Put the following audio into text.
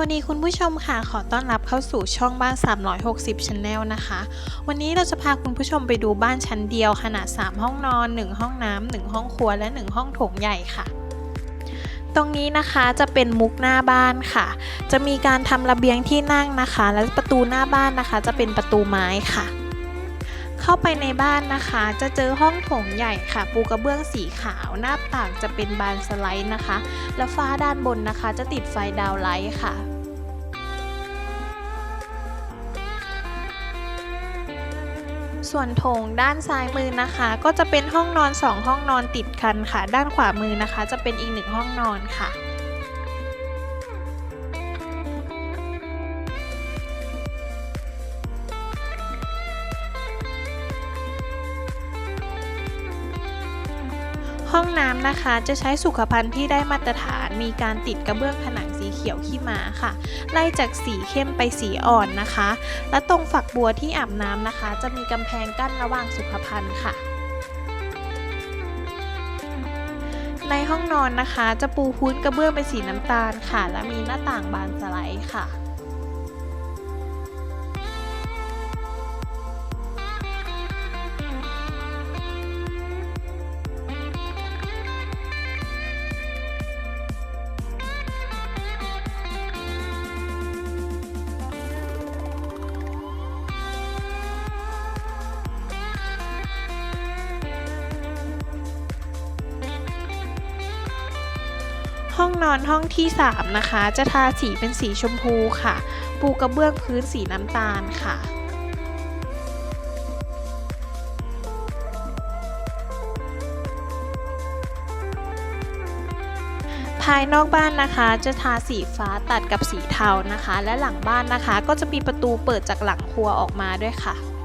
วัสดีคุณผู้ชมค่ะ ขอต้อนรับเข้าสู่ช่องบ้าน 360 Channel นะคะ วันนี้เราจะพาคุณผู้ชมไปดูบ้านชั้นเดียวขนาด 3 ห้องนอน 1 ห้องน้ำ1ห้องครัวและ 1 ห้องโถงใหญ่ค่ะ ตรงนี้นะคะจะเป็นมุกหน้าบ้านค่ะ จะมีการทำระเบียงที่นั่งนะคะ และประตูหน้าบ้านนะคะ จะเป็นประตูไม้ค่ะ เข้าไปในบ้านนะคะ จะเจอห้องโถงใหญ่ค่ะ ปูกระเบื้องสีขาว หน้าต่างจะเป็นบานสไลด์นะคะ และฟ้าด้านบนนะคะ จะติดไฟดาวไลท์ค่ะส่วนโถงด้านซ้ายมือนะคะ ก็จะเป็นห้องนอน 2 ห้องนอนติดกันค่ะ ด้านขวามือนะคะ จะเป็นอีกหนึ่งห้องนอนค่ะ ห้องน้ำนะคะจะใช้สุขภัณฑ์ที่ได้มาตรฐานมีการติดกระเบื้องผนังสีเขียวขี้มาค่ะ ไล่จากสีเข้มไปสีอ่อนนะคะ และตรงฝักบัวที่อาบน้ำนะคะ จะมีกำแพงกั้นระหว่างสุขภัณฑ์ค่ะในห้องนอนนะคะ จะปูพื้นกระเบื้องเป็นสีน้ำตาลค่ะ และมีหน้าต่างบานสไลด์ค่ะ ห้องนอนห้องที่ 3 นะคะ จะทาสีเป็นสีชมพูค่ะ ปูกระเบื้องพื้นสีน้ำตาลค่ะภายนอกบ้านนะคะจะทาสีฟ้าตัดกับสีเทานะคะ และหลังบ้านนะคะก็จะมีประตูเปิดจากหลังครัวออกมาด้วยค่ะ